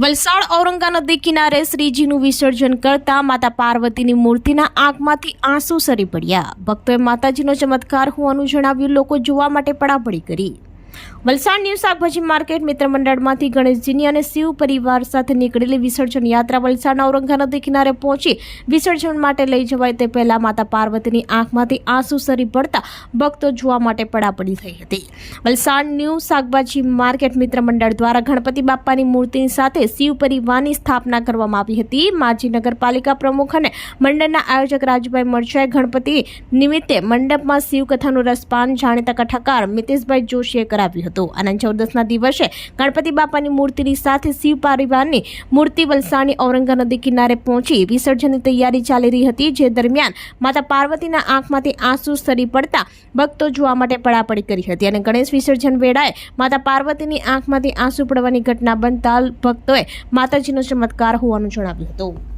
વલસાડ ઔરંગા નદી કિનારે શ્રીજીનું વિસર્જન કરતા માતા પાર્વતીની મૂર્તિના આંખમાંથી આંસુ સરી પડ્યા. ભક્તોએ માતાજીનો ચમત્કાર હોવાનું જણાવ્યું, લોકો જોવા માટે પડાપડી કરી. વલસાડ ન્યૂ શાકભાજી માર્કેટ મિત્ર મંડળમાંથી ગણેશજીની અને શિવ પરિવાર સાથે નીકળેલી વિસર્જન યાત્રા વલસાડના ઔરંગા નદી કિનારે પહોંચી વિસર્જન માટે લઈ જવાય તે પહેલા માતા પાર્વતીની આંખમાંથી આંસુ સરી પડતા ભક્તો જોવા માટે પડાપડી થઈ હતી. વલસાડ ન્યૂ શાકભાજી માર્કેટ મિત્ર મંડળ દ્વારા ગણપતિ બાપાની મૂર્તિની સાથે શિવ પરિવારની સ્થાપના કરવામાં આવી હતી. માજી નગરપાલિકા પ્રમુખ અને મંડળના આયોજક રાજુભાઈ મરચાએ ગણપતિ નિમિત્તે મંડપમાં શિવકથાનું રસપાન, જાણીતા કથાકાર મિતેશભાઈ જોશીએ કરાવ્યું હતું. આનંદ ચૌદસના દિવસે ગણપતિ બાપાની મૂર્તિની સાથે શિવ પરિવારની મૂર્તિ વલસાડની ઔરંગા નદી કિનારે પહોંચી વિસર્જનની તૈયારી ચાલી રહી હતી, જે દરમિયાન માતા પાર્વતીના આંખમાંથી આંસુ સરી પડતા ભક્તો જોવા માટે પડાપડી કરી હતી અને ગણેશ વિસર્જન વેળાએ માતા પાર્વતીની આંખમાંથી આંસુ પડવાની ઘટના બનતા ભક્તોએ માતાજીનો ચમત્કાર હોવાનું જણાવ્યું હતું.